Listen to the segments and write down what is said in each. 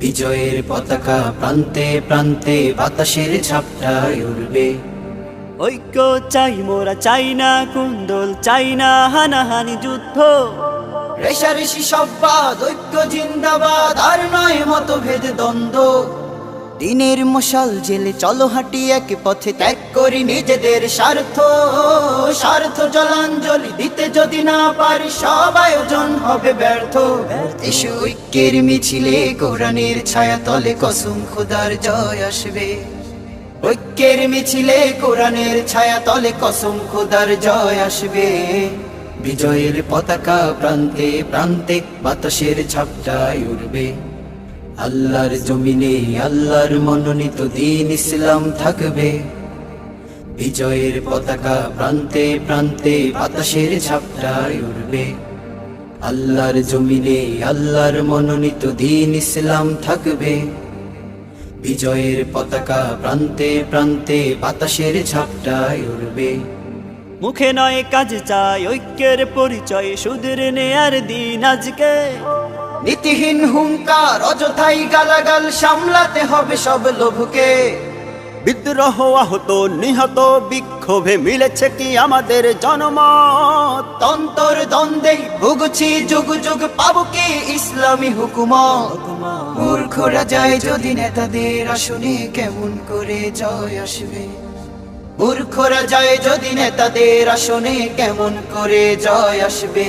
বিজয়ের পতাকা প্রান্তে প্রান্তে বাতাসের ঝাপটায় উড়বে। ঐক্য চাই মোরা, চাই না কুন্দল, চাই না হানাহানি যুদ্ধ। রেশারেশি সব্বাদ ঐক্য জিন্দাবাদ, আর নয় মতভেদ দ্বন্দ্ব। দিনের মশাল জেলে চলো হাঁটি এক পথে ত্যাগ করি নিজেদের স্বার্থ। স্বার্থ জলাঞ্জলি দিতে যদি না পারি সব আয়োজন হবে ব্যর্থ। এসো ঐক্যের মিছিলে কোরআনের ছায়া তলে কসম খোদার জয় আসবে। ঐক্যের মিছিলে কোরআনের ছায়া তলে কসম খোদার জয় আসবে। বিজয়ের পতাকা প্রান্তে প্রান্তে বাতাসের ঝাপটায় উড়বে। আল্লাহর জমিনে আল্লাহর মনোনীত দিন ইসলাম থাকবে। বিজয়ের পতাকা প্রান্তে প্রান্তে বাতাসের ঝাপটায় উড়বে। আল্লাহর জমিনে আল্লাহর মনোনীত দিন ইসলাম থাকবে। বিজয়ের পতাকা প্রান্তে প্রান্তে বাতাসের ঝাপটায় উড়বে। মুখে নয় কাজ চাই, ঐক্যের পরিচয়, সুদের নেয়ার দিন আজকে। নীতিহীন হুঙ্কার অযথাই গালাগাল সামলাতে হবে সব লোভকে। বিদ্রোহ আহত নিহত বিক্ষোভে মিলেছে কি আমাদের জনমত? তন্তর দ্বন্দ্বে ভুগছি যুগ যুগ পাবো কি ইসলামী হুকুমত? মূর্খরা যায় যদি নেতাদের আসনে কেমন করে জয় আসবে? মূর্খরা যায় যদি নেতাদের আসনে কেমন করে জয় আসবে?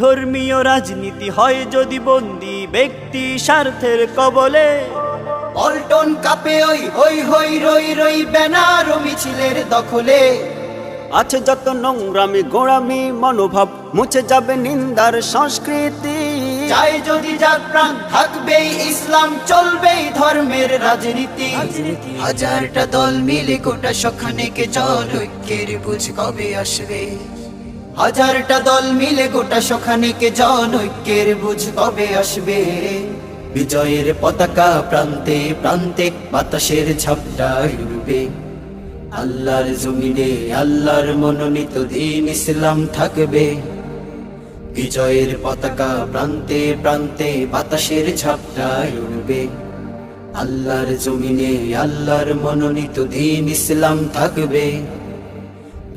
ধর্মীয় রাজনীতি হয় যদি বন্দি ব্যক্তি স্বার্থের কবলে। পল্টন কাপে ওই হই হই রই রই ব্যানার মিছিলের দখলে। আছে যত নোংরামি গোড়ামি মনোভাব মুছে যাবে নিন্দার সংস্কৃতি। চাই যদি যার প্রাণ থাকবেই ইসলাম চলবেই ধর্মের রাজনীতি। হাজারটা দল মিলে গোটা সখানেকে জল ঐক্যের বুঝ কবে আসবে? হাজারটা দল মিলে গোটা সখানেকে জন ঐক্যের বুঝ কবে আসবে? বিজয়ের পতাকা প্রান্তে প্রান্তে বাতাসের ঝাপটায় উড়বে আল্লাহর জমিনে আল্লাহর মনোনীত দিন ইসলাম থাকবে। বিজয়ের পতাকা প্রান্তে প্রান্তে বাতাসের ঝাপটায় উড়বে আল্লাহর জমিনে আল্লাহর মনোনীত দিন ইসলাম থাকবে।